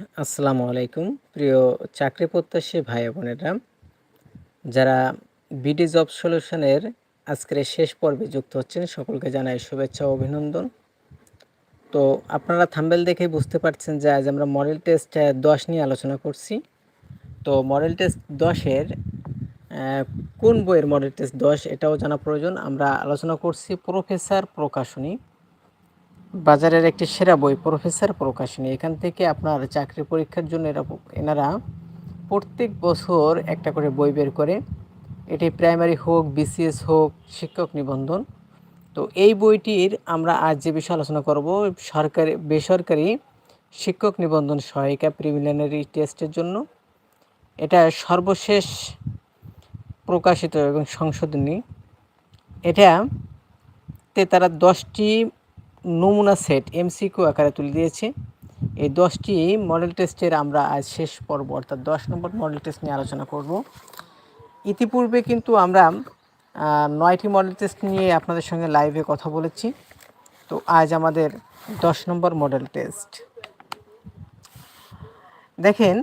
আসসালামু আলাইকুম। প্রিয় চাকরি প্রত্যাশী ভাই বোনেরা, যারা বিডি জব সলিউশনের আজকের শেষ পর্বে যুক্ত হচ্ছেন, সকলকে জানাই শুভেচ্ছা ও অভিনন্দন। তো আপনারা থাম্বেল দেখেই বুঝতে পারছেন যে আজ আমরা মডেল টেস্ট দশ নিয়ে আলোচনা করছি। তো মডেল টেস্ট দশের কোন বইয়ের মডেল টেস্ট দশ, এটাও জানা প্রয়োজন। আমরা আলোচনা করছি প্রফেসর প্রকাশনী। বাজারের একটি সেরা বই প্রফেসর প্রকাশনী এখান থেকে আপনার চাকরি পরীক্ষার জন্য এরা এনারা প্রত্যেক বছর একটা করে বই বের করে। এটি প্রাইমারি হোক, বিসিএস হোক, শিক্ষক নিবন্ধন। তো এই বইটির আমরা আজ যে বিষয়ে আলোচনা করব, সরকারি বেসরকারি শিক্ষক নিবন্ধন সহায়িকা প্রিলিমিনারি টেস্টের জন্য। এটা সর্বশেষ প্রকাশিত এবং সংশোধনী। এটা তে তারা দশটি নমুনা সেট এমসিকিউ আকারে তুলে দিয়েছে। এই দশটি মডেল টেস্টের আমরা আজ শেষ পর্ব, অর্থাৎ দশ নম্বর মডেল টেস্ট নিয়ে আলোচনা করব। ইতিপূর্বে কিন্তু আমরা নয়টি মডেল টেস্ট নিয়ে আপনাদের সঙ্গে লাইভে কথা বলেছি। তো আজ আমাদের দশ নম্বর মডেল টেস্ট দেখেন,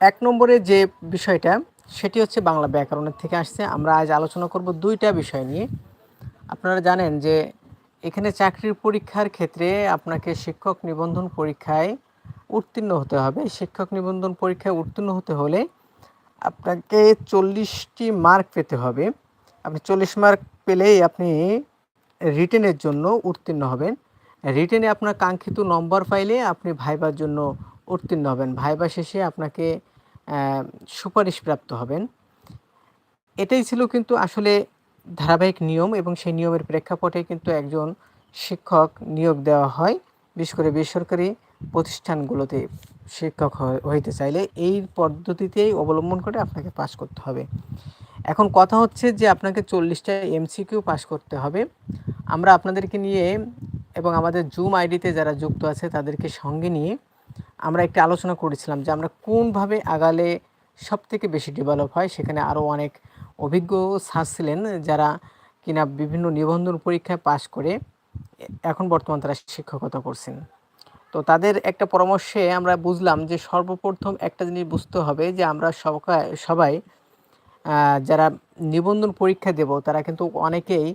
এক নম্বরে যে বিষয়টা, সেটি হচ্ছে বাংলা ব্যাকরণের থেকে আসছে। আমরা আজ আলোচনা করব দুইটা বিষয় নিয়ে। আপনারা জানেন যে এখানে চাকরির পরীক্ষার ক্ষেত্রে আপনাকে শিক্ষক নিবন্ধন পরীক্ষায় উত্তীর্ণ হতে হবে। শিক্ষক নিবন্ধন পরীক্ষায় উত্তীর্ণ হতে হলে আপনাকে চল্লিশটি মার্ক পেতে হবে। আপনি চল্লিশ মার্ক পেলেই আপনি রিটেনের জন্য উত্তীর্ণ হবেন। রিটেনে আপনার কাঙ্ক্ষিত নম্বর পাইলে আপনি ভাইবার জন্য উত্তীর্ণ হবেন। ভাইবা শেষে আপনাকে সুপারিশপ্রাপ্ত হবেন। এটাই ছিল কিন্তু আসলে ধারাবাহিক নিয়ম এবং সেই নিয়মের প্রেক্ষাপটে কিন্তু একজন শিক্ষক নিয়োগ দেওয়া হয়। বিশেষ করে বেসরকারি প্রতিষ্ঠানগুলোতে শিক্ষক হইতে চাইলে এই পদ্ধতিতেই অবলম্বন করে আপনাকে পাশ করতে হবে। এখন কথা হচ্ছে যে আপনাকে চল্লিশটা এমসিকিউ পাস করতে হবে। আমরা আপনাদেরকে নিয়ে এবং আমাদের জুম আইডিতে যারা যুক্ত আছে তাদেরকে সঙ্গে নিয়ে আমরা একটি আলোচনা করেছিলাম যে আমরা কোনভাবে আগালে সব থেকে বেশি ডেভেলপ হয়। সেখানে আরও অনেক অভিজ্ঞ স্যার ছিলেন যারা কিনা বিভিন্ন নিবন্ধন পরীক্ষায় পাশ করে এখন বর্তমান তারা শিক্ষকতা করছেন। তো তাদের একটা পরামর্শে আমরা বুঝলাম যে সর্বপ্রথম একটা জিনিস বুঝতে হবে যে আমরা সবাই যারা নিবন্ধন পরীক্ষা দেব তারা কিন্তু অনেকেই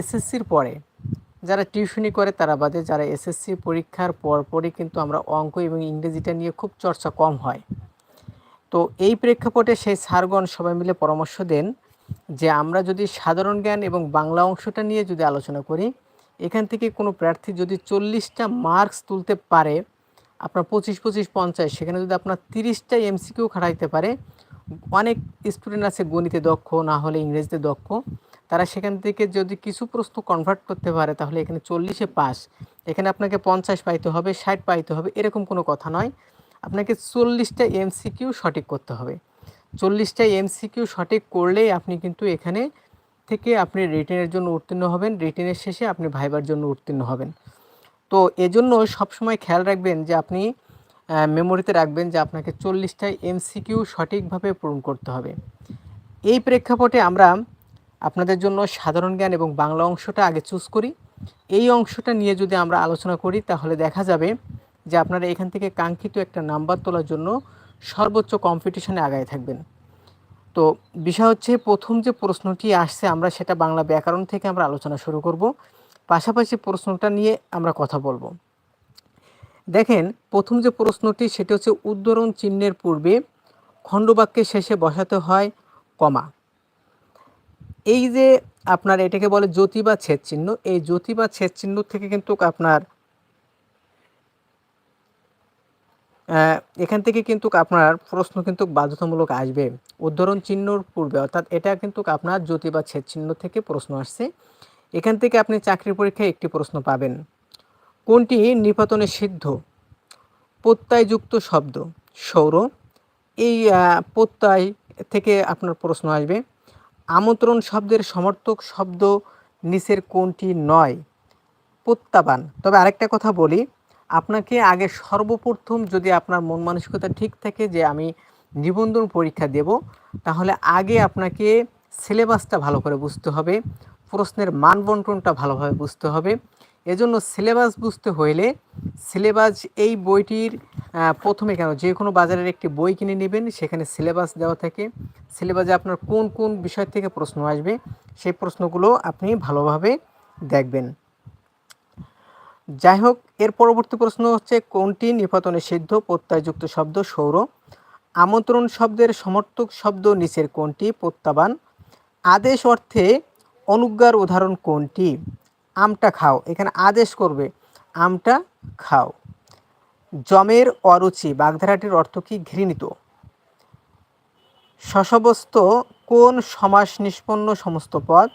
এসএসসির পরে। যারা টিউশনি করে তারা বাদে যারা এসএসসি পরীক্ষার পর পরই কিন্তু আমরা অঙ্ক এবং ইংরেজিটা নিয়ে খুব চর্চা কম হয়। তো এই প্রেক্ষাপটে সেই স্যারগণ সবাই মিলে পরামর্শ দেন যে আমরা যদি সাধারণ জ্ঞান এবং বাংলা অংশটা নিয়ে যদি আলোচনা করি, এখান থেকে কোনো প্রার্থী যদি চল্লিশটা মার্কস তুলতে পারে, আপনার পঁচিশ পঁচিশ, পঞ্চাশ, সেখানে যদি আপনার তিরিশটা এমসিকিউ খাটাইতে পারে, অনেক স্টুডেন্ট আছে গণিতে দক্ষ, না হলে ইংরেজিতে দক্ষ, তারা সেখান থেকে যদি কিছু প্রশ্ন কনভার্ট করতে পারে, তাহলে এখানে চল্লিশে পাস। এখানে আপনাকে পঞ্চাশ পাইতে হবে, ষাট পাইতে হবে, এরকম কোনো কথা নয়। আপনাকে চল্লিশটা এমসিকিউ সঠিক করতে হবে। চল্লিশটা এমসিকিউ সঠিক করলেই আপনি কিন্তু এখানে থেকে আপনি রিটেনের জন্য উত্তীর্ণ হবেন। রিটেনের শেষে আপনি ভাইবার জন্য উত্তীর্ণ হবেন। তো এজন্য সবসময় খেয়াল রাখবেন যে আপনি মেমোরিতে রাখবেন যে আপনাকে চল্লিশটা এমসিকিউ সঠিকভাবে পূরণ করতে হবে। এই প্রেক্ষাপটে আমরা আপনাদের জন্য সাধারণ জ্ঞান এবং বাংলা অংশটা আগে চুজ করি। এই অংশটা নিয়ে যদি আমরা আলোচনা করি, তাহলে দেখা যাবে যে আপনারা এখান থেকে কাঙ্ক্ষিত একটা নাম্বার তোলার জন্য সর্বোচ্চ কম্পিটিশনে আগায় থাকবেন। তো বিষয় হচ্ছে, প্রথম যে প্রশ্নটি আসছে, আমরা সেটা বাংলা ব্যাকরণ থেকে আমরা আলোচনা শুরু করব। পাশাপাশি প্রশ্নটা নিয়ে আমরা কথা বলব। দেখেন, প্রথম যে প্রশ্নটি, সেটি হচ্ছে, উদ্ধরণ চিহ্নের পূর্বে খণ্ডবাক্যের শেষে বসাতে হয় কমা। এই যে আপনার এটাকে বলে জ্যোতি বা ছেদ চিহ্ন, এই জ্যোতি বা ছেদ চিহ্ন থেকে কিন্তু আপনার এখান থেকে কিন্তু আপনার প্রশ্ন কিন্তু বাধ্যতামূলক আসবে। উদ্ধরণ চিহ্নর পূর্বে, অর্থাৎ এটা কিন্তু আপনার জ্যোতি বা ছেদ চিহ্ন থেকে প্রশ্ন আসছে। এখান থেকে আপনি চাকরির পরীক্ষায় একটি প্রশ্ন পাবেন। কোনটি নিপাতনে সিদ্ধ? প্রত্যয়যুক্ত শব্দ, সৌর। এই প্রত্যয় থেকে আপনার প্রশ্ন আসবে, আমন্ত্রণ শব্দের সমর্থক শব্দ নিচের কোনটি নয়? প্রত্যাবান। তবে আরেকটা কথা বলি আপনাকে আগে সর্বপ্রথম যদি আপনার মন মানসিকতা ঠিক থাকে যে আমি নিবন্ধন পরীক্ষা দেব, তাহলে আগে আপনাকে সিলেবাসটা ভালো করে বুঝতে হবে, প্রশ্নের মান বন্টনটা ভালোভাবে বুঝতে হবে। এজন্য সিলেবাস বুঝতে হইলে সিলেবাস এই বইটির প্রথমে কেন যে কোনো বাজারের একটি বই কিনে নেবেন, সেখানে সিলেবাস দেওয়া থাকে। সিলেবাসে আপনার কোন কোন বিষয় থেকে প্রশ্ন আসবে, সেই প্রশ্নগুলো আপনি ভালোভাবে দেখবেন। যাই হোক এর পরবর্তী প্রশ্ন হচ্ছে, কোনটি নিপাতনে সিদ্ধ প্রত্যয়যুক্ত শব্দ সৌর? আমন্ত্রণ শব্দের সমর্থক শব্দ নিচের কোনটি? প্রত্যাবান। আদেশ অর্থে অনুজ্ঞার উদাহরণ কোনটি? আমটা খাও। এখানে আদেশ করবে, আমটা খাও। জমের অরুচি, বাগধারাটির অর্থ কি? ঘৃণিত। শশবস্ত কোন সমাস নিষ্পন্ন সমস্ত পদ?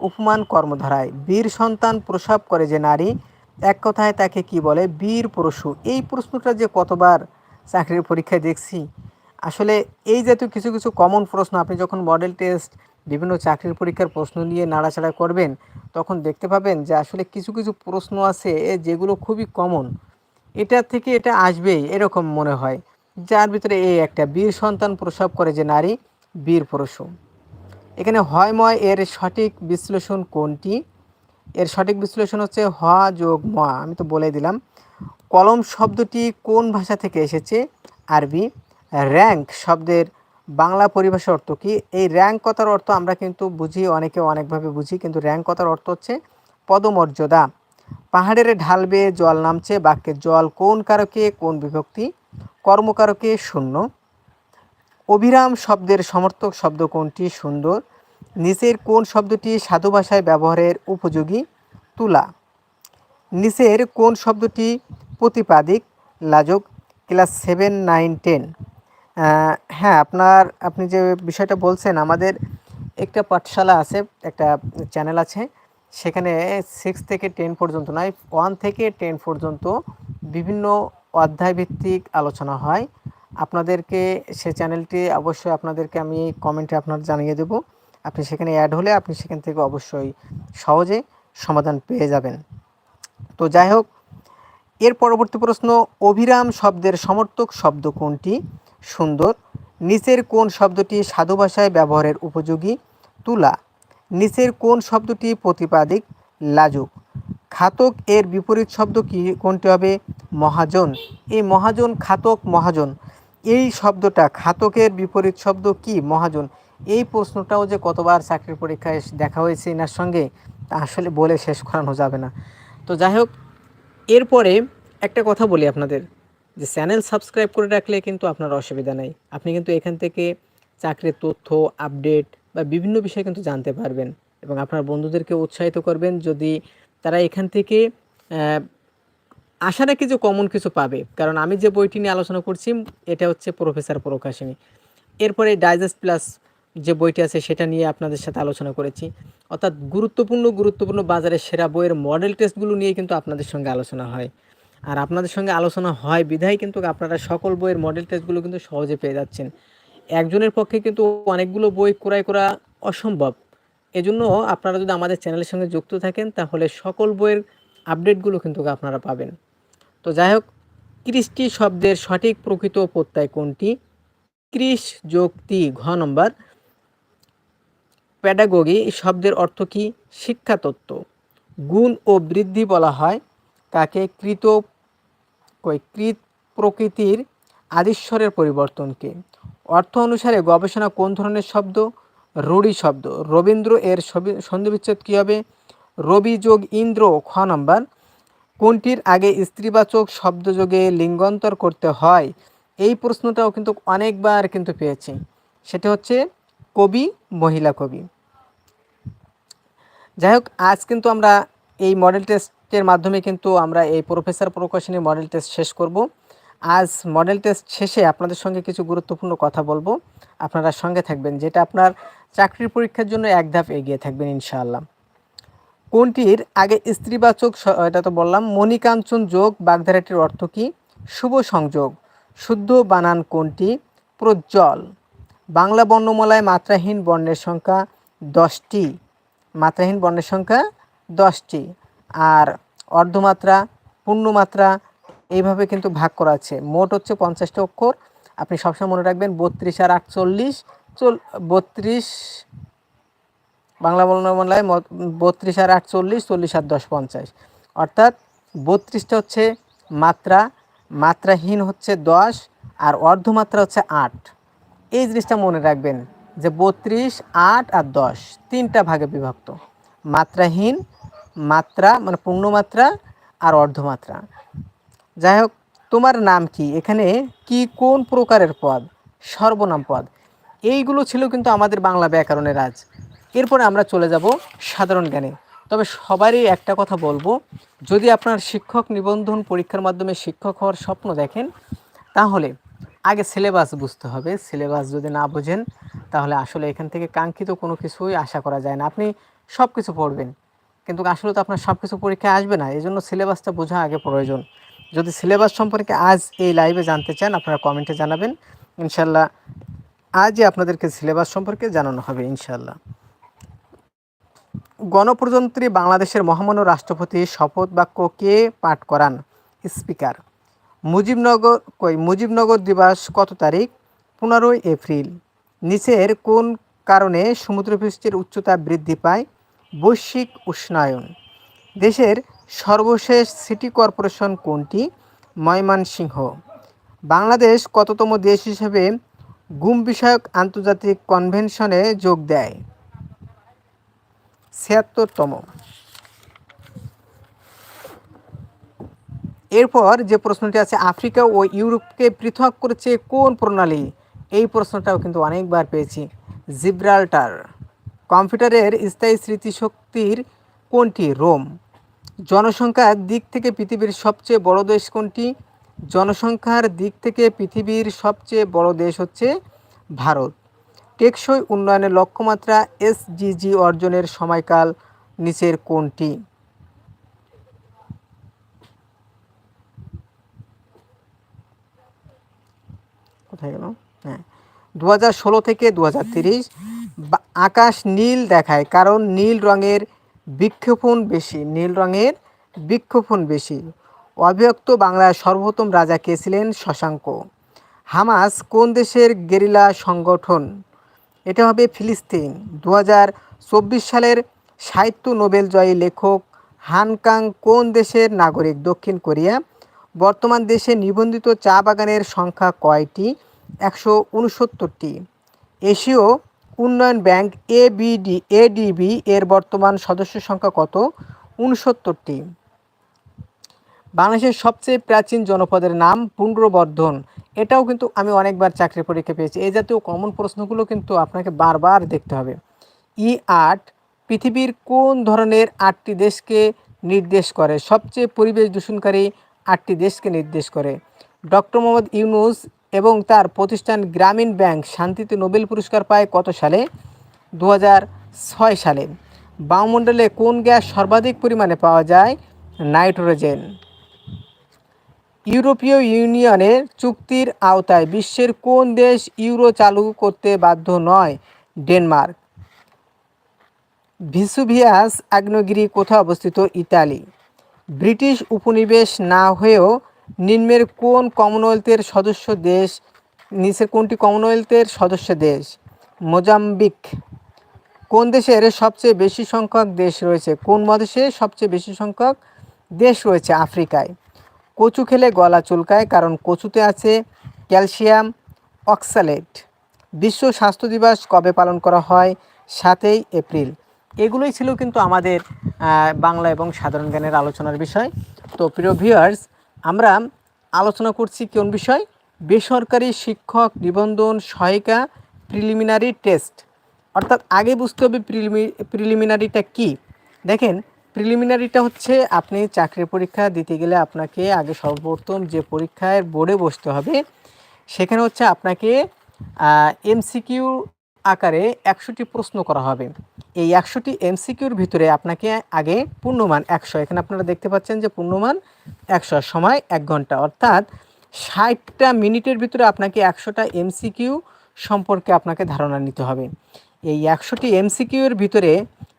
উপমান কর্মধারায়। বীর সন্তান প্রসব করে যে নারী এক কথায় তাকে কি বলে? বীর পরশু। এই প্রশ্নটা যে কতবার চাকরির পরীক্ষায় দেখছি, আসলে এই জাতীয় কিছু কিছু কমন প্রশ্ন, আপনি যখন মডেল টেস্ট বিভিন্ন চাকরির পরীক্ষার প্রশ্ন নিয়ে নাড়াচাড়া করবেন, তখন দেখতে পাবেন যে আসলে কিছু কিছু প্রশ্ন আছে যেগুলো খুবই কমন এটা থেকে এটা আসবেই, এরকম মনে হয়। যার ভিতরে এই একটা, বীর সন্তান প্রসব করে যে নারী, বীর পরশু। এখানে হয়ময় এর সঠিক বিশ্লেষণ কোনটি? এর সঠিক বিশ্লেষণ হচ্ছে হ যোগ ম। আমি তো বলে দিলাম। কলম শব্দটি কোন ভাষা থেকে এসেছে? আরবি র্যাঙ্ক শব্দের বাংলা পরিভাষার অর্থ কি? এই র্যাঙ্ক কথার অর্থ আমরা কিন্তু বুঝি, অনেকে অনেকভাবে বুঝি, কিন্তু র্যাঙ্ক কথার অর্থ হচ্ছে পদমর্যাদা। পাহাড়ের ঢাল বেয়ে জল নামছে, বাক্যের জল কোন কারকে, কোন বিভক্তি? কর্মকারকে শূন্য। অভিরাম শব্দের সমর্থক শব্দ কোনটি? সুন্দর। নিচের কোন শব্দটি সাধু ভাষায় ব্যবহারের উপযোগী? তুলা। নিচের কোন শব্দটি প্রতিপাদিক? লাজক। Class seven, nine, ten. হ্যাঁ আপনার, আপনি যে বিষয়টা বলছেন, আমাদের একটা পাঠশালা আছে, একটা চ্যানেল আছে, সেখানে সিক্স থেকে টেন পর্যন্ত নয় ওয়ান থেকে টেন পর্যন্ত বিভিন্ন অধ্যায়ভিত্তিক আলোচনা হয়। আপনাদেরকে সে চ্যানেলটি অবশ্যই আপনাদেরকে আমি কমেন্টে আপনার জানিয়ে দেব। আপনি সেখানে অ্যাড হলে আপনি সেখান থেকে অবশ্যই সহজে সমাধান পেয়ে যাবেন। তো যাই হোক, এর পরবর্তী প্রশ্ন, অভিরাম শব্দের সমর্থক শব্দ কোনটি? সুন্দর। নিচের কোন শব্দটি সাধু ভাষায় ব্যবহারের উপযোগী? তুলা। নিচের কোন শব্দটি প্রতিপাদিক? লাজুক। খাতক এর বিপরীত শব্দ কি, কোনটি হবে? মহাজন। এই মহাজন, খাতক, মহাজন। এই শব্দটা খাতকের বিপরীত শব্দ কি, মহাজন? এই প্রশ্নটাও যে কতবার চাকরির পরীক্ষায় দেখা হয়েছে এনার সঙ্গে, তা আসলে বলে শেষ করানো যাবে না। তো যাই হোক, এরপরে একটা কথা বলি আপনাদের, যে চ্যানেল সাবস্ক্রাইব করে রাখলে কিন্তু আপনার অসুবিধা নেই। আপনি কিন্তু এখান থেকে চাকরির তথ্য, আপডেট বা বিভিন্ন বিষয় কিন্তু জানতে পারবেন এবং আপনার বন্ধুদেরকে উৎসাহিত করবেন যদি তারা এখান থেকে আশা রাখি যে কমন কিছু পাবে। কারণ আমি যে বইটি নিয়ে আলোচনা করছি, এটা হচ্ছে প্রফেসর প্রকাশনী। এরপরে ডাইজেস্ট প্লাস যে বইটি আছে সেটা নিয়ে আপনাদের সাথে আলোচনা করেছি। অর্থাৎ গুরুত্বপূর্ণ গুরুত্বপূর্ণ বাজারের সেরা বইয়ের মডেল টেস্টগুলো নিয়ে কিন্তু আপনাদের সঙ্গে আলোচনা হয়। আর আপনাদের সঙ্গে আলোচনা হয় বিধায় কিন্তু আপনারা সকল বইয়ের মডেল টেস্টগুলো কিন্তু সহজে পেয়ে যাচ্ছেন। একজনের পক্ষে কিন্তু অনেকগুলো বই ক্রয় করা অসম্ভব। এজন্য আপনারা যদি আমাদের চ্যানেলের সঙ্গে যুক্ত থাকেন, তাহলে সকল বইয়ের আপডেটগুলো কিন্তু আপনারা পাবেন। তো যাই হোক, কৃষ্টি শব্দের সঠিক প্রকৃত প্রত্যয় কোনটি? কৃষ যোগটি ঘ নম্বর। প্যাডাগোগি শব্দের অর্থ কি? শিক্ষা তত্ত্ব গুণ ও বৃদ্ধি বলা হয় কাকে কৃত কৃত প্রকৃতির আদিশ্বরের পরিবর্তনকে। অর্থ অনুসারে গবেষণা কোন ধরনের শব্দ? রুড়ি শব্দ। রবীন্দ্র এর সন্ধিবিচ্ছেদ কী হবে? রবি যোগ ইন্দ্র খ নম্বর। কোনটির আগে স্ত্রীবাচক শব্দযোগে লিঙ্গান্তর করতে হয়? এই প্রশ্নটাও কিন্তু অনেকবার কিন্তু পেয়েছি। সেটা হচ্ছে কবি, মহিলা কবি। যাই হোক আজ কিন্তু আমরা এই মডেল টেস্টের মাধ্যমে কিন্তু আমরা এই প্রফেসর প্রকাশনী মডেল টেস্ট শেষ করব। আজ মডেল টেস্ট শেষে আপনাদের সঙ্গে কিছু গুরুত্বপূর্ণ কথা বলব। আপনারা সঙ্গে থাকবেন, যেটা আপনার চাকরির পরীক্ষার জন্য এক ধাপ এগিয়ে থাকবেন, ইনশাআল্লাহ। কোনটির আগে স্ত্রীবাচক এটা তো বললাম, মণিকাঞ্চন যোগ বাগধারাটির অর্থ কি? শুভ সংযোগ। শুদ্ধ বানান কোনটি? প্রজ্জ্বল। বাংলা বর্ণমালায় মাত্রাহীন বর্ণের সংখ্যা দশটি। মাত্রাহীন বর্ণের সংখ্যা দশটি। আর অর্ধমাত্রা, পূর্ণমাত্রা এইভাবে কিন্তু ভাগ করা আছে। মোট হচ্ছে পঞ্চাশটা অক্ষর। আপনি সবসময় মনে রাখবেন বত্রিশ আর আটচল্লিশ, চল বত্রিশ বাংলা বর্ণমালায় বত্রিশ আর আটচল্লিশ, চল্লিশ আর দশ পঞ্চাশ। অর্থাৎ বত্রিশটা হচ্ছে মাত্রা, মাত্রাহীন হচ্ছে দশ, আর অর্ধমাত্রা হচ্ছে আট। এই জিনিসটা মনে রাখবেন। যে বত্রিশ, আট আর দশ, তিনটা ভাগে বিভক্ত। মাত্রাহীন, মাত্রা মানে পূর্ণমাত্রা আর অর্ধমাত্রা। যাই হোক, তোমার নাম কি? এখানে কি কোন প্রকারের পদ? সর্বনাম পদ। এইগুলো ছিল কিন্তু আমাদের বাংলা ব্যাকরণের আজ এরপরে আমরা চলে যাব সাধারণ জ্ঞানে। তবে সবারই একটা কথা বলব, যদি আপনার শিক্ষক নিবন্ধন পরীক্ষার মাধ্যমে শিক্ষক হওয়ার স্বপ্ন দেখেন, তাহলে আগে সিলেবাস বুঝতে হবে। সিলেবাস যদি না বোঝেন, তাহলে আসলে এখান থেকে কাঙ্ক্ষিত কোনো কিছুই আশা করা যায় না। আপনি সব কিছু পড়বেন, কিন্তু আসলে তো আপনার সব কিছু পরীক্ষায় আসবে না। এই জন্য সিলেবাসটা বোঝা আগে প্রয়োজন। যদি সিলেবাস সম্পর্কে আজ এই লাইভে জানতে চান, আপনারা কমেন্টে জানাবেন। ইনশাল্লাহ আজই আপনাদেরকে সিলেবাস সম্পর্কে জানানো হবে ইনশাল্লাহ গণপ্রজাতন্ত্রী বাংলাদেশের মহামান্য রাষ্ট্রপতি শপথ বাক্য কে পাঠ করান? স্পিকার। মুজিবনগর, কই, মুজিবনগর দিবস কত তারিখ? পনেরোই এপ্রিল। নিচের কোন কারণে সমুদ্রপৃষ্ঠের উচ্চতা বৃদ্ধি পায়? বৈশ্বিক উষ্ণায়ন। দেশের সর্বশেষ সিটি কর্পোরেশন কোনটি? ময়মনসিংহ। বাংলাদেশ কততম দেশ হিসেবে গুম বিষয়ক আন্তর্জাতিক কনভেনশনে যোগ দেয়? ছিয়াত্তরতম। এরপর যে প্রশ্নটি আছে, আফ্রিকা ও ইউরোপকে পৃথক করেছে কোন প্রণালী? এই প্রশ্নটাও কিন্তু অনেকবার পেয়েছি। জিব্রাল্টার। কম্পিউটারের স্থায়ী স্মৃতিশক্তির কোনটি? রোম। জনসংখ্যার দিক থেকে পৃথিবীর সবচেয়ে বড় দেশ কোনটি? জনসংখ্যার দিক থেকে পৃথিবীর সবচেয়ে বড় দেশ হচ্ছে ভারত। টেকসই উন্নয়নের লক্ষ্যমাত্রা এসজিজি অর্জনের সময়কাল নিচের কোনটি? কোথায় গেল। হ্যাঁ। দু থেকে দু আকাশ নীল দেখায়, কারণ নীল রঙের বিক্ষেপণ বেশি, নীল রঙের বিক্ষেপণ বেশি। অবিভক্ত বাংলার সর্বপ্রথম রাজা কে ছিলেন শশাঙ্ক। হামাস কোন দেশের গেরিলা সংগঠন? এটা হবে ফিলিস্তিন। দু হাজার চব্বিশ সালের সাহিত্য নোবেল জয়ী লেখক হানকাং কোন দেশের নাগরিক? দক্ষিণ কোরিয়া। বর্তমান দেশে নিবন্ধিত চা বাগানের সংখ্যা কয়টি? একশো উনসত্তরটি। এশীয় উন্নয়ন ব্যাংক এবিডি এডিবি এর বর্তমান সদস্য সংখ্যা কত? উনসত্তরটি। বাংলাদেশের সবচেয়ে প্রাচীন জনপদের নাম পুণ্ড্রবর্ধন এটাও কিন্তু আমি অনেকবার চাকরি পরীক্ষা পেয়েছি। এই জাতীয় কমন প্রশ্নগুলো কিন্তু আপনাকে বারবার দেখতে হবে। ই আট, পৃথিবীর কোন ধরনের আটটি দেশকে নির্দেশ করে? সবচেয়ে পরিবেশ দূষণকারী আটটি দেশকে নির্দেশ করে। ডক্টর মোহাম্মদ ইউনুস এবং তার প্রতিষ্ঠান গ্রামীণ ব্যাংক শান্তিতে নোবেল পুরস্কার পায় কত সালে? দু সালে। বায়ুমণ্ডলে কোন গ্যাস সর্বাধিক পরিমাণে পাওয়া যায়? নাইট্রোজেন। ইউরোপীয় ইউনিয়নের চুক্তির আওতায় বিশ্বের কোন দেশ ইউরো চালু করতে বাধ্য নয়? ডেনমার্ক। ভিসুভিয়াস আগ্নেয়গিরি কোথায় অবস্থিত? ইতালি। ব্রিটিশ উপনিবেশ না হয়েও নিম্নের কোন কমনওয়েলথের সদস্য দেশ? নিচের কোনটি কমনওয়েলথের সদস্য দেশ? মোজাম্বিক। কোন দেশের সবচেয়ে বেশি সংখ্যক দেশ রয়েছে? কোন মহাদেশে সবচেয়ে বেশি সংখ্যক দেশ রয়েছে? আফ্রিকায়। কচু খেলে গলা চুলকায় কারণ কচুতে আছে ক্যালসিয়াম অক্সালেট। বিশ্ব স্বাস্থ্য দিবস কবে পালন করা হয়? সাতই এপ্রিল। এগুলোই ছিল কিন্তু আমাদের বাংলা এবং সাধারণ জ্ঞানের আলোচনার বিষয়। তো প্রিয় ভিউয়ার্স আমরা আলোচনা করছি কোন বিষয়? বেসরকারি শিক্ষক নিবন্ধন সহায়িকা প্রিলিমিনারি টেস্ট অর্থাৎ আগে বুঝতে হবে প্রিলিমি প্রিলিমিনারিটা কি? দেখেন প্রিলিমিনারিটা হচ্ছে আপনি চাকরির পরীক্ষা দিতে গেলে আপনাকে আগে সর্বপ্রথম যে পরীক্ষায় বোর্ডে বসতে হবে, সেখানে হচ্ছে আপনাকে এমসিকিউ আকারে একশোটি প্রশ্ন করা হবে। এই একশোটি এমসিকিউর ভিতরে আপনাকে আগে পূর্ণমান একশো, এখানে আপনারা দেখতে পাচ্ছেন যে পূর্ণমান একশো সময় এক ঘণ্টা। অর্থাৎ ষাটটা মিনিটের ভিতরে আপনাকে একশোটা এমসিকিউ সম্পর্কে আপনাকে ধারণা নিতে হবে। এই একশোটি এমসিকিউর ভিতরে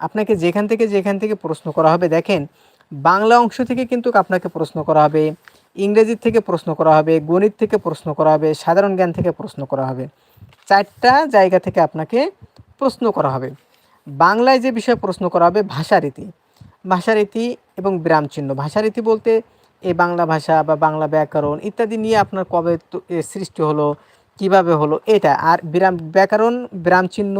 আপনাকে যেখান থেকে যেখান থেকে প্রশ্ন করা হবে, দেখেন, বাংলা অংশ থেকে কিন্তু আপনাকে প্রশ্ন করা হবে ইংরেজি থেকে প্রশ্ন করা হবে, গণিত থেকে প্রশ্ন করা হবে, সাধারণ জ্ঞান থেকে প্রশ্ন করা হবে। চারটা জায়গা থেকে আপনাকে প্রশ্ন করা হবে। বাংলায় যে বিষয়ে প্রশ্ন করা হবে ভাষারীতি ভাষারীতি এবং বিরামচিহ্ন ভাষারীতি বলতে এই বাংলা ভাষা বা বাংলা ব্যাকরণ ইত্যাদি নিয়ে আপনার কবে সৃষ্টি হলো, কীভাবে হলো, এটা। আর বিরাম, ব্যাকরণ বিরামচিহ্ন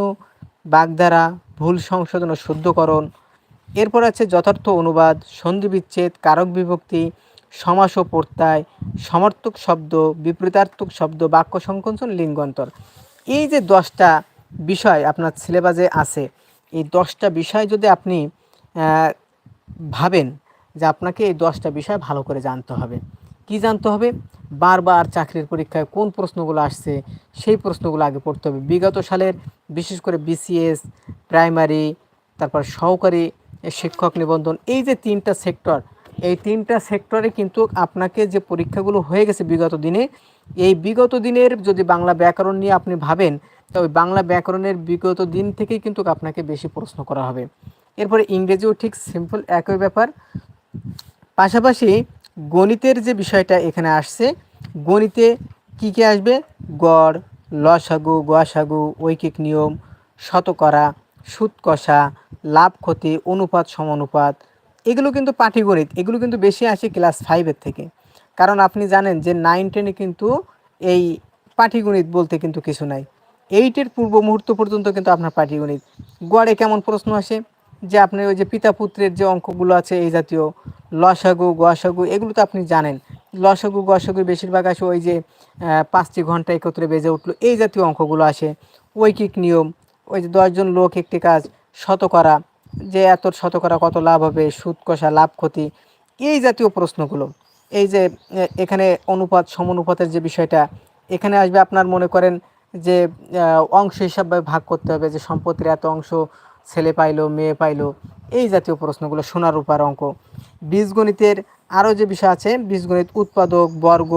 বাগধারা, ভুল সংশোধন ও শুদ্ধকরণ। এরপর আছে যথার্থ অনুবাদ সন্ধি বিচ্ছেদ কারক বিভক্তি, সমাস ও প্রত্যয়, সমর্থক শব্দ, বিপরীতার্থক শব্দ, বাক্য সংকোচন, লিঙ্গান্তর। এই যে দশটা বিষয় আপনার সিলেবাসে আছে, এই দশটা বিষয় যদি আপনি ভাবেন যে আপনাকে এই দশটা বিষয় ভালো করে জানতে হবে। কি জানতে হবে? বারবার চাকরির পরীক্ষায় কোন প্রশ্নগুলো আসছে, সেই প্রশ্নগুলো আগে পড়তে হবে। বিগত সালের বিশেষ করে বিসিএস প্রাইমারি তারপর সহকারী শিক্ষক নিবন্ধন, এই যে তিনটা সেক্টর এই তিনটা সেক্টরে কিন্তু আপনাকে যে পরীক্ষাগুলো হয়ে গেছে বিগত দিনে এই বিগত দিনের যদি বাংলা ব্যাকরণ নিয়ে আপনি ভাবেন, তো ওই বাংলা ব্যাকরণের বিগত দিন থেকেই কিন্তু আপনাকে বেশি প্রশ্ন করা হবে। এরপরে ইংরেজিও ঠিক সিম্পল একই ব্যাপার। পাশাপাশি গণিতের যে বিষয়টা এখানে আসছে, গণিতে কি কি আসবে? গড়, লসাগু গসাগু ঐকিক নিয়ম, শতকরা সুদ কষা লাভ ক্ষতি, অনুপাত, সমানুপাত, এগুলো কিন্তু পাটিগণিত, এগুলো কিন্তু বেশি আসে ক্লাস ফাইভের থেকে। কারণ আপনি জানেন যে নাইন টেনে কিন্তু এই পাটিগণিত বলতে কিন্তু কিছু নাই। এইটের পূর্ব মুহূর্ত পর্যন্ত কিন্তু আপনার পাটিগণিত। গড়ে কেমন প্রশ্ন আসে? যে আপনি ওই যে পিতা পুত্রের যে অঙ্কগুলো আছে, এই জাতীয় লসাগু গসাগু এগুলো তো আপনি জানেন। লসাগু গসাগু বেশিরভাগ আসে ওই যে পাঁচটি ঘণ্টা একত্রে বেজে উঠল, এই জাতীয় অঙ্কগুলো আসে। ঐকিক নিয়ম, ওই যে দশজন লোক একটি কাজ, শতকরা, যে এত শতকরা কত লাভ হবে, সুদ কষা, লাভ ক্ষতি, এই জাতীয় প্রশ্নগুলো। এই যে এখানে অনুপাত, সমানুপাতের যে বিষয়টা, এখানে আসবে আপনার মনে করেন যে অংশ হিসাবে ভাগ করতে হবে, যে সম্পত্তির এত অংশ ছেলে পাইলো, মেয়ে পাইলো, এই জাতীয় প্রশ্নগুলো সোনার রূপার অঙ্ক। বীজগণিতের আরও যে বিষয় আছে, বীজগণিত উৎপাদক, বর্গ,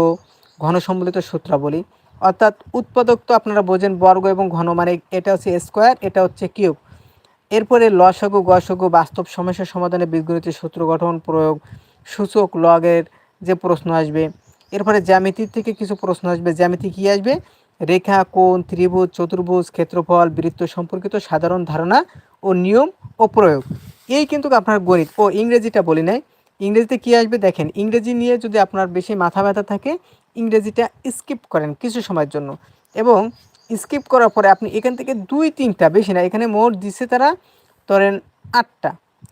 ঘন সম্বলিত সূত্রাবলী। অর্থাৎ উৎপাদক তো আপনারা বোঝেন বর্গ এবং ঘন মানে এটা হচ্ছে স্কোয়ার, এটা হচ্ছে কিউব। এরপরে লসাগু, গসাগু, বাস্তব সমস্যা সমাধানে বীজগণিতের সূত্র গঠন, প্রয়োগ, সূচক, লগের যে প্রশ্ন আসবে। এরপরে জ্যামিতির থেকে কিছু প্রশ্ন আসবে। জ্যামিতি কি আসবে? রেখা, কোণ, ত্রিভুজ, চতুর্ভুজ, ক্ষেত্রফল, বৃত্ত সম্পর্কিত সাধারণ ধারণা ও নিয়ম ও প্রয়োগ। এই কিন্তু আপনার গণিত। ও ইংরেজিটা বলি নাই। ইংরেজিতে কি আসবে? দেখেন, ইংরেজি নিয়ে যদি আপনার বেশি মাথা ব্যথা থাকে, ইংরেজিটা স্কিপ করেন কিছু সময়ের জন্য। এবং স্কিপ করার পরে আপনি এখান থেকে দুই তিনটা, বেশি না, এখানে মোট দিছে তারা ধরেন আটটা।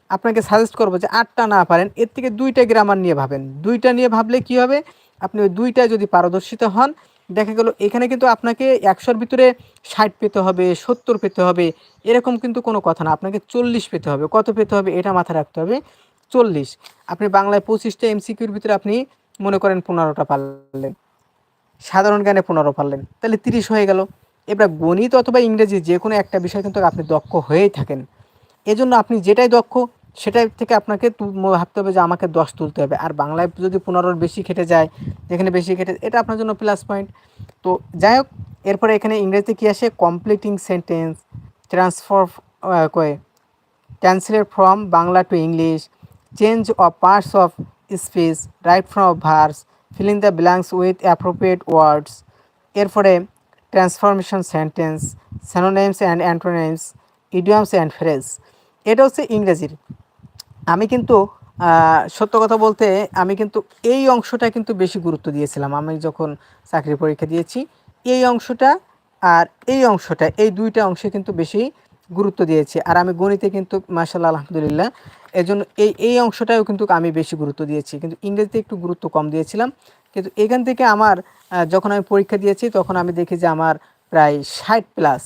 আপনাকে সাজেস্ট করব যে আটটা না পারেন, এর থেকে দুইটা গ্রামার নিয়ে ভাবেন। দুইটা নিয়ে ভাবলে কি হবে? আপনি ওই দুইটায় যদি পারদর্শিতা হন, দেখা গেল এখানে কিন্তু আপনাকে একশোর ভিতরে ষাট পেতে হবে, সত্তর পেতে হবে, এরকম কিন্তু কোনো কথা না। আপনাকে চল্লিশ পেতে হবে। কত পেতে হবে এটা মাথায় রাখতে হবে? চল্লিশ। আপনি বাংলায় পঁচিশটা এমসিকিউর ভিতরে আপনি মনে করেন পনেরোটা পারলেন। সাধারণ জ্ঞানে পনেরো পারলেন। তাহলে তিরিশ হয়ে গেল। এবার গণিত অথবা ইংরেজি যে কোনো একটা বিষয় কিন্তু আপনি দক্ষ হয়েই থাকেন। এজন্য আপনি যেটাই দক্ষ সেটাই থেকে আপনাকে ভাবতে হবে যে আমাকে দশ তুলতে হবে। আর বাংলায় যদি পনেরোর বেশি খেটে যায়, যেখানে বেশি খেটে, এটা আপনার জন্য প্লাস পয়েন্ট তো যাই হোক, এরপরে এখানে ইংরেজিতে কী আসে? কমপ্লিটিং সেন্টেন্স ট্রান্সফার কয়ে translate from Bangla to English change of parts of speech right from verbs filling the blanks with appropriate words এরপরে transformation sentence synonyms and antonyms idioms and phrase এটা হচ্ছে ইংরেজির। আমি কিন্তু সত্য কথা বলতে আমি কিন্তু এই অংশটা কিন্তু বেশি গুরুত্ব দিয়েছিলাম। আমি যখন চাকরির পরীক্ষা দিয়েছি, এই অংশটা আর এই অংশটা, এই দুইটা অংশে কিন্তু বেশি গুরুত্ব দিয়েছি। আর আমি গণিতে কিন্তু মাসাল্লাহ আলহামদুলিল্লাহ, এজন্য এই এই অংশটাও কিন্তু আমি বেশি গুরুত্ব দিয়েছি। কিন্তু ইংরেজিতে একটু গুরুত্ব কম দিয়েছিলাম। কিন্তু এখান থেকে আমার যখন আমি পরীক্ষা দিয়েছি, তখন আমি দেখি যে আমার প্রায় ষাট প্লাস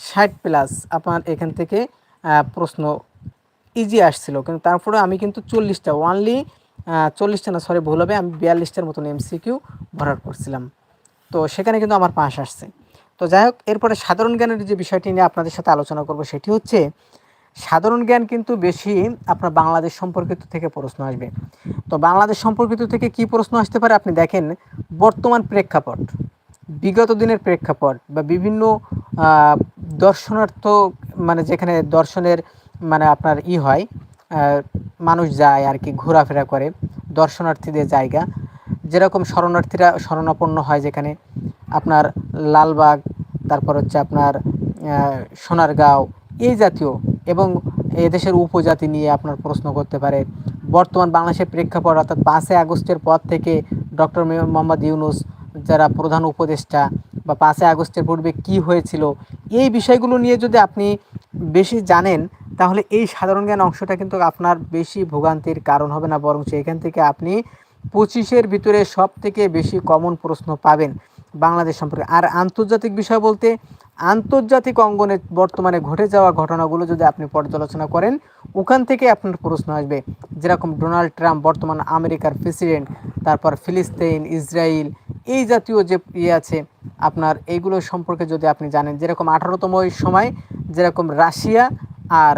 ষাট প্লাস আপনার এখান থেকে প্রশ্ন ইজি আসছিল। কিন্তু তারপরে আমি কিন্তু চল্লিশটা ওয়ানলি চল্লিশটা না সরি ভুল হবে, আমি বিয়াল্লিশটার মতন এমসিকিউ ভরাট করছিলাম। তো সেখানে কিন্তু আমার পাশ আসছে। তো যাই হোক, এরপরে সাধারণ জ্ঞানের যে বিষয়টি নিয়ে আপনাদের সাথে আলোচনা করব সেটি হচ্ছে, সাধারণ জ্ঞান কিন্তু বেশি আপনার বাংলাদেশ সম্পর্কিত থেকে প্রশ্ন আসবে। তো বাংলাদেশ সম্পর্কিত থেকে কি প্রশ্ন আসতে পারে আপনি দেখেন, বর্তমান প্রেক্ষাপট, বিগত দিনের প্রেক্ষাপট বা বিভিন্ন দর্শনার্থ মানে যেখানে দর্শনের মানে আপনার ই হয় মানুষ যায় আর কি, ঘোরাফেরা করে, দর্শনার্থীদের জায়গা। যেরকম শরণার্থীরা শরণাপন্ন হয় যেখানে আপনার লালবাগ, তারপর হচ্ছে আপনার সোনারগাঁও, এই জাতীয় এবং এদেশের উপজাতি নিয়ে আপনার প্রশ্ন করতে পারে। বর্তমান বাংলাদেশের প্রেক্ষাপট অর্থাৎ পাঁচই আগস্টের পর থেকে ডক্টর মোহাম্মদ ইউনুস যারা প্রধান উপদেষ্টা বা পাঁচই আগস্টের পূর্বে কি হয়েছিল, এই বিষয়গুলো নিয়ে যদি আপনি বেশি জানেন তাহলে এই সাধারণ জ্ঞান অংশটা কিন্তু আপনার বেশি ভোগান্তির কারণ হবে না, বরং এখান থেকে আপনি পঁচিশের ভিতরে সব থেকে বেশি কমন প্রশ্ন পাবেন বাংলাদেশ সম্পর্কে। আর আন্তর্জাতিক বিষয় বলতে, আন্তর্জাতিক অঙ্গনে বর্তমানে ঘটে যাওয়া ঘটনাগুলো যদি আপনি পর্যালোচনা করেন, ওখান থেকে আপনার প্রশ্ন আসবে, যেরকম ডোনাল্ড ট্রাম্প বর্তমান আমেরিকার প্রেসিডেন্ট, তারপর ফিলিস্তিন, ইসরায়েল, এই জাতীয় যে ইয়ে আছে, আপনার এইগুলো সম্পর্কে যদি আপনি জানেন, যেরকম আঠারোতম সময়, যেরকম রাশিয়া আর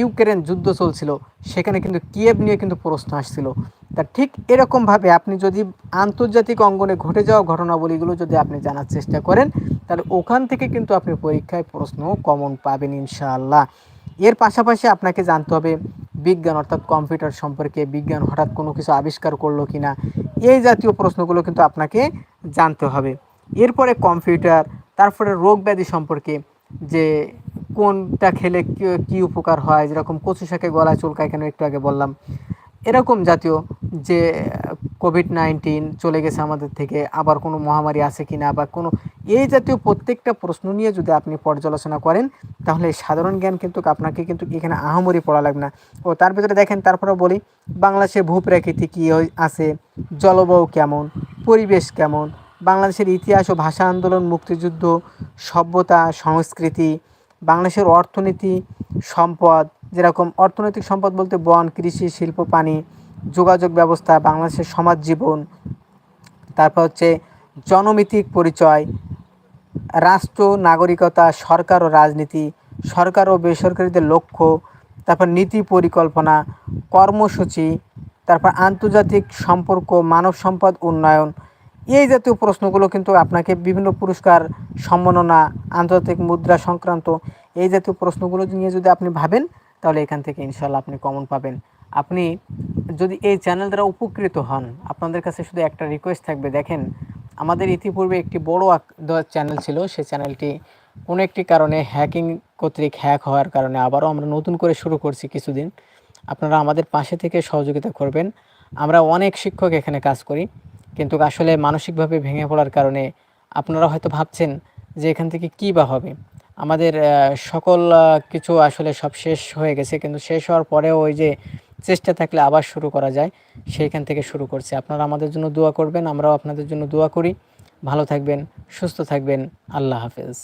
ইউক্রেন যুদ্ধ চলছিল, সেখানে কিন্তু কিয়েভ নিয়ে কিন্তু প্রশ্ন আসছিল। তা ঠিক এরকমভাবে আপনি যদি আন্তর্জাতিক অঙ্গনে ঘটে যাওয়া ঘটনাবলীগুলো যদি আপনি জানার চেষ্টা করেন, তাহলে ওখান থেকে কিন্তু আপনি পরীক্ষায় প্রশ্ন কমন পাবেন ইনশাআল্লাহ। এর পাশাপাশি আপনাকে জানতে হবে, বিজ্ঞান অর্থাৎ কম্পিউটার সম্পর্কে বিজ্ঞান হঠাৎ কোনো কিছু আবিষ্কার করল কি না এই জাতীয় প্রশ্নগুলো কিন্তু আপনাকে জানতে হবে। এরপরে কম্পিউটার, তারপরে রোগ ব্যাধি সম্পর্কে যে কোনটা খেলে কী উপকার হয়? যেরকম কচু শাকে গলায় চুলকায় কেন? একটু আগে বললাম। এরকম জাতীয় যে কোভিড নাইন্টিন চলে গেছে আমাদের থেকে, আবার কোনো মহামারী আছে কি না বা কোনো এই জাতীয় প্রত্যেকটা প্রশ্ন নিয়ে যদি আপনি পর্যালোচনা করেন, তাহলে সাধারণ জ্ঞান কিন্তু আপনাকে কিন্তু এখানে আহামরি পড়া লাগবে না। ও তার ভিতরে দেখেন তারপরে বলি, বাংলাদেশে ভূপ্রাকৃতি কী আছে, জলবায়ু কেমন, পরিবেশ কেমন, বাংলাদেশের ইতিহাস ও ভাষা আন্দোলন, মুক্তিযুদ্ধ, সভ্যতা, সংস্কৃতি বাংলাদেশের অর্থনীতি, সম্পদ, যেরকম অর্থনৈতিক সম্পদ বলতে বন, কৃষি, শিল্প, পানি, যোগাযোগ ব্যবস্থা, বাংলাদেশের সমাজ জীবন, তারপর হচ্ছে জনমিতিক পরিচয়, রাষ্ট্র, নাগরিকতা, সরকার ও রাজনীতি, সরকার ও বেসরকারিদের লক্ষ্য, তারপর নীতি পরিকল্পনা, কর্মসূচি, তারপর আন্তর্জাতিক সম্পর্ক, মানব সম্পদ, উন্নয়ন এই জাতীয় প্রশ্নগুলো কিন্তু আপনাকে বিভিন্ন পুরস্কার, সম্মাননা, আন্তর্জাতিক মুদ্রা সংক্রান্ত এই জাতীয় প্রশ্নগুলো নিয়ে যদি আপনি ভাবেন, তাহলে এখান থেকে ইনশাল্লাহ আপনি কমন পাবেন। আপনি যদি এই চ্যানেল দ্বারা উপকৃত হন, আপনাদের কাছে শুধু একটা রিকোয়েস্ট থাকবে, দেখেন, আমাদের ইতিপূর্বে একটি বড় চ্যানেল ছিল সেই চ্যানেলটি কোনো একটি কারণে হ্যাকিং কর্তৃক হ্যাক হওয়ার কারণে আবারও আমরা নতুন করে শুরু করছি কিছুদিন। আপনারা আমাদের পাশে থেকে সহযোগিতা করবেন। আমরা অনেক শিক্ষক এখানে কাজ করি। কিন্তু আসলে মানসিকভাবে ভেঙে পড়ার কারণে আপনারা হয়তো ভাবছেন যে এখান থেকে কী বা হবে। আমাদের সকল কিছু আসলে সব শেষ হয়ে গেছে, কিন্তু শেষ হওয়ার পরেও ওই যে চেষ্টা থাকলে আবার শুরু করা যায়, সেইখান থেকে শুরু করছে। আপনারা আমাদের জন্য দোয়া করবেন, আমরাও আপনাদের জন্য দোয়া করি। ভালো থাকবেন, সুস্থ থাকবেন। আল্লাহ হাফেজ।